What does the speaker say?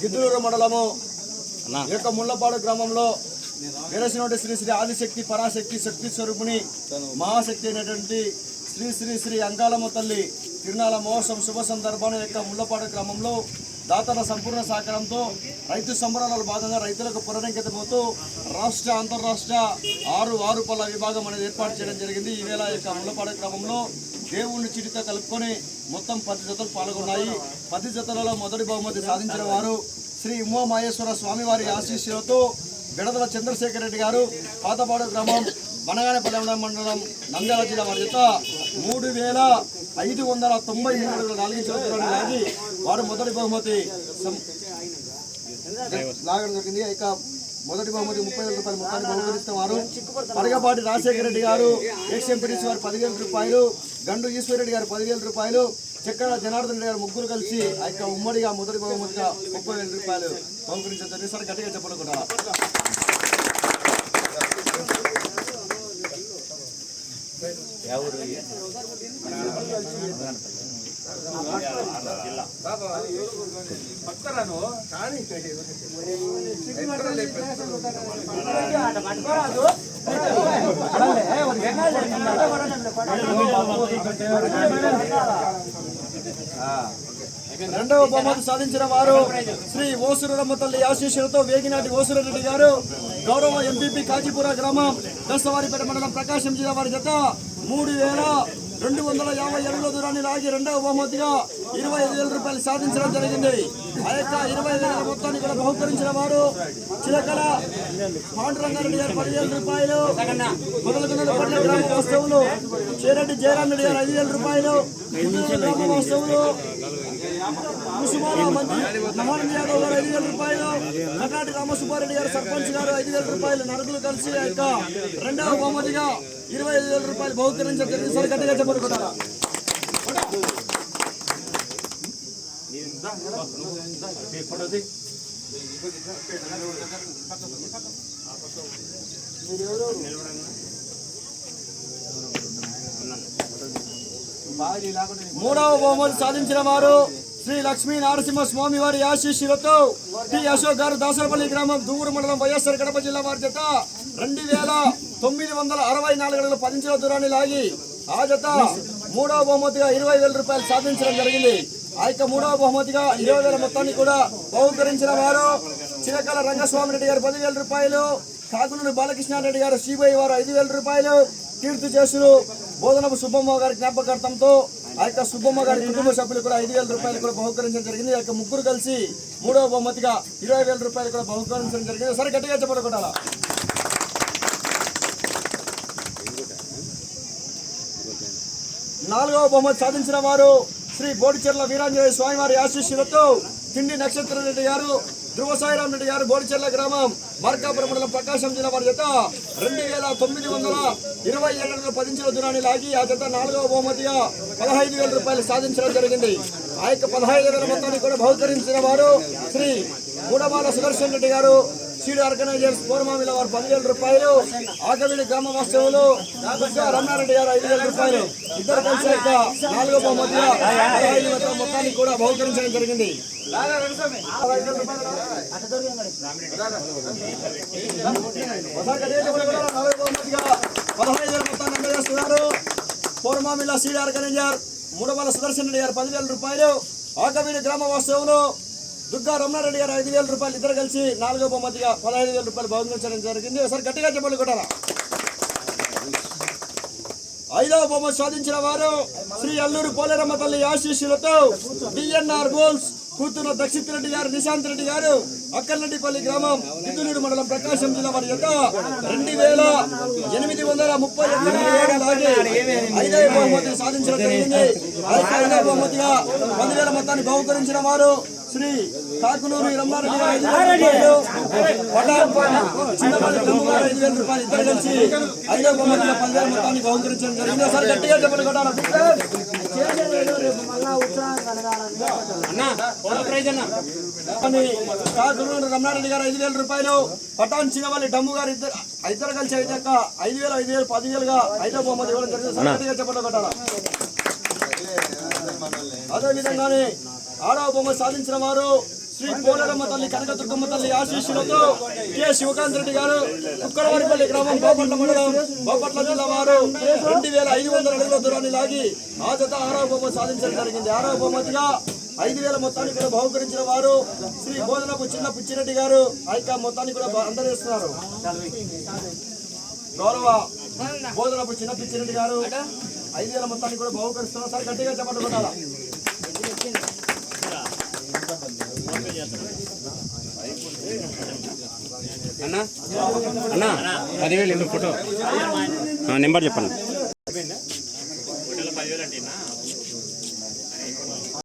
గిద్దలూరు మండలము ఈ యొక్క ముళ్ళపాడు గ్రామంలో వెలసినటువంటి శ్రీ శ్రీ ఆదిశక్తి పరాశక్తి శక్తి స్వరూపుని మహాశక్తి అయినటువంటి శ్రీ శ్రీ శ్రీ అంగాళమ్మ తల్లి తిరునాళ మహోత్సవం శుభ సందర్భాన్ని యొక్క ముళ్ళపాడు గ్రామంలో దాతల సంపూర్ణ సహకారంతో రైతు సంబరాల భాగంగా రైతులకు పునరంకితమవుతూ రాష్ట్ర అంతర్రాష్ట్ర ఆరు ఆరు పళ్ళ విభాగం అనేది ఏర్పాటు చేయడం జరిగింది. ఈవేళ యొక్క ముళ్ళపాడు గ్రామంలో దేవుణ్ణి చిటితో కలుపుకొని మొత్తం పది జతలు పాల్గొన్నాయి. పది జతలలో మొదటి బహుమతి సాధించిన వారు శ్రీ ఉమా మహేశ్వర స్వామివారి ఆశీస్సులతో బిడదల చంద్రశేఖర్ రెడ్డి గారు పాతపాడు గ్రామం బనగానపల్లి మండలం నంద్యాల జిల్లా వారి చేత మూడు వేల ఐదు వందల తొంభై మూడు నాలుగు సంవత్సరాలు దూరాన్ని లాగి వారు మొదటి బహుమతి లాగడం జరిగింది. ఇక మొదటి బహుమతి ముప్పై వేల రూపాయలు మొత్తాన్ని బహుకరిస్తున్నారు పడగపాటి రాజశేఖర రెడ్డి గారు ఎక్స్ఎంపీడీసీ వారు పదివేల రూపాయలు గండు ఈశ్వరరెడ్డి గారు పదివేల రూపాయలు చక్కెర జనార్దన్ రెడ్డి గారు ముగ్గురు కలిసి ఆ యొక్క ఉమ్మడిగా మొదటి బహుమతిగా ముప్పై వేల రూపాయలు బహుకరించారు జరిగింది. సార్ గట్టిగా చెప్పనుకుంటా రెండవ బహుమతి సాధించిన వారు శ్రీ ఓసురమ్మ తల్లి ఆశీస్సులతో వేగినాటి ఓసురెడ్డి గారు గౌరవ ఎంపీపీ కాజీపుర గ్రామం దస్తవారిపేట మండలం ప్రకాశం జిల్లా వారి జత మూడు వేల రెండు వందల యాభై అడుగుల దూరాన్ని లాగి రెండవ బహుమతిగా ఇరవై ఐదు వేల రూపాయలు సాధించడం జరిగింది. ఆ యొక్క ఇరవై ఐదు వేల మొత్తాన్ని కూడా బహుకరించిన వారు. చిలకల పాండురంగారెడ్డి గారు పదివేల రూపాయలు మొదలుగున్న పట్ల గ్రామ వస్తువులు చేరెడ్డి జయరాం గారు ఐదు వేల రూపాయలు గ్రామ వస్తువులు ముసుమాల మంత్రి మోహన్ యాదవ్ గారు ఐదు వేల రూపాయలు కర్ణాటక రామసుబ్బారెడ్డి గారు సర్పంచ్ గారు ఐదు వేల రూపాయలు నలుగురు కలిసి ఆ యొక్క రెండవ బహుమతిగా ఇరవై ఐదు వేల రూపాయలు బహుకరించడం సరికట్టుగా సరి మూడవ బహుమతి సాధించిన వారు శ్రీ లక్ష్మీ నరసింహ స్వామి వారి ఆశీస్సులతో టి అశోక్ గారు దాసరపల్లి గ్రామం దూరు మండలం వైఎస్ఆర్ కడప జిల్లా వారి జత రెండు వేల తొమ్మిది వందల అరవై నాలుగు అడుగుల దూరాన్ని లాగి ఆ జత మూడవ బహుమతిగా ఇరవై వేల రూపాయలు సాధించడం జరిగింది. ఆ యొక్క మూడవ బహుమతిగా ఇరవై వేల మొత్తాన్ని కూడా బహుకరించిన వారు చిరకల రంగస్వామి రెడ్డి గారు పదివేల రూపాయలు కాకులూరు బాలకృష్ణారెడ్డి గారు సిబిఐ వారు ఐదు వేల రూపాయలు కీర్తి చేసులు బోధనపు సుబ్బమ్మ గారి జ్ఞాపకార్థంతో ఆ యొక్క సుబ్బమ్మ గారి కుటుంబ సభ్యులు కూడా ఐదు వేల రూపాయలు కూడా బహుకరించడం జరిగింది. ఆ యొక్క ముగ్గురు కలిసి మూడవ బహుమతిగా ఇరవై వేల రూపాయలు కూడా బహుకరించడం జరిగింది. సరే గట్టిగా చెప్పనుకుంటారా నాలుగవ బహుమతి సాధించిన వారు శ్రీ బోడిచెర్ల వీరాంజనేయ స్వామివారి ఆశీస్సులతో తిండి నక్షత్ర రెడ్డి గారు ధ్రువ సాయిరాం రెడ్డి గారు బోడిచెర్ల గ్రామం మార్కాపురం మండలం ప్రకాశం జిల్లా వారి జత రెండు వేల తొమ్మిది వందల ఇరవై ఏడు పదించిన దూరాన్ని లాగి ఆ జత నాలుగవ బహుమతిగా పదహైదు వేల రూపాయలు సాధించడం జరిగింది. ఆ యొక్క పదహైదు వేల మొత్తాన్ని కూడా బహుకరించిన వారు శ్రీ గూడమాల సుదర్శన్ రెడ్డి గారు సీడ్ ఆర్గనైజర్స్ పూర్మామిల వారు పదివేల రూపాయలు ఆకవిడి గ్రామ వాస్తవులు రమణారెడ్డి గారు ఐదు వేల రూపాయలు ఇద్దరు కలిసి యొక్క నాలుగో బహుమతిగా పదహైదు వేల మొత్తాన్ని కూడా బహుకరించడం జరిగింది. ఒకసారి పదహైదు వేల మొత్తాన్ని అందజేస్తున్నారు పూర్మామిల సీడ్ ఆర్గనైజర్ మూడవల సుదర్శన్ రెడ్డి గారు పదివేల రూపాయలు ఆకవీడి గ్రామ వాస్తవులు దుర్గా రమణారెడ్డి గారు ఐదు వేల రూపాయలు ఇద్దరు కలిసి నాలుగో బహుమతిగా పదహైదు వేల రూపాయలు బహుకరించడం జరిగింది. ఒకసారి గట్టిగా చెప్పండి ఐదవ బొమ్మ సాధించిన వారు శ్రీ అల్లూరు పోలేరమ్మ తల్లి ఆశీస్సులతో డిఎన్ఆర్ గోల్స్ కూతురు దక్షిత్ రెడ్డి గారు నిశాంత్ రెడ్డి గారు అక్కర్రెడ్డిపల్లి గ్రామం ఇద్దునూరు మండలం ప్రకాశం జిల్లా వారి యొక్క రెండు వేల ఎనిమిది వందల ముప్పై ఎనిమిది ఐదవ బహుమతి సాధించడం జరిగింది. ఐదవ బహుమతిగా పదివేల మొత్తాన్ని బహుకరించిన వారు శ్రీ కాకునూరు రమణారెడ్డి గారు ఐదు వేల రూపాయలు ఐదు ఇద్దరు కలిసి ఐదవ బహుమతిగా పదివేల మొత్తాన్ని బహుకరించడం జరిగింది. ఒకసారి గట్టిగా చెప్పండి కొట్టాలి? కాకునూరు రమణారెడ్డి గారు ఐదు వేల రూపాయలు పటాన్ చిన్నపల్లి డమ్ము గారు ఇద్దరు ఇద్దరు కలిసి అయితే ఐదు వేలు ఐదు వేలు పదివేలుగా ఐదవ బహుమతి ఇవ్వడం జరిగింది. ఒకసారి గట్టిగా చెప్పండి కొట్టాలి? అదే ఆడవ బొమ్మ సాధించిన వారు శ్రీ పోలరమ్మ తల్లి కనకదుర్గమ్మ తల్లి ఆశీస్సులతో కె. శివకాంత్ రెడ్డి గారు కుక్కరవారిపల్లి గ్రామం బాపట్ల మండలం బాపట్ల జిల్లా వారు రెండు వేల ఐదు వందల అడుగుల దూరాన్ని లాగి ఆ జత ఆరవ బొమ్మ సాధించడం జరిగింది. ఆరవ బహుమతిగా ఐదు వేల మొత్తాన్ని కూడా బహుకరించిన వారు శ్రీ బోధనపు చిన్న పిచ్చిరెడ్డి గారు ఆ యొక్క మొత్తాన్ని కూడా అందజేస్తున్నారు. గౌరవ బోధనపు చిన్న పిచ్చిరెడ్డి గారు ఐదు వేల మొత్తాన్ని కూడా బహుకరిస్తున్నారు. సార్ గట్టిగా చెప్పండి అన్నా? అన్నా పదివేలు ఎందుకు ఫోటో. నెంబర్ చెప్పండి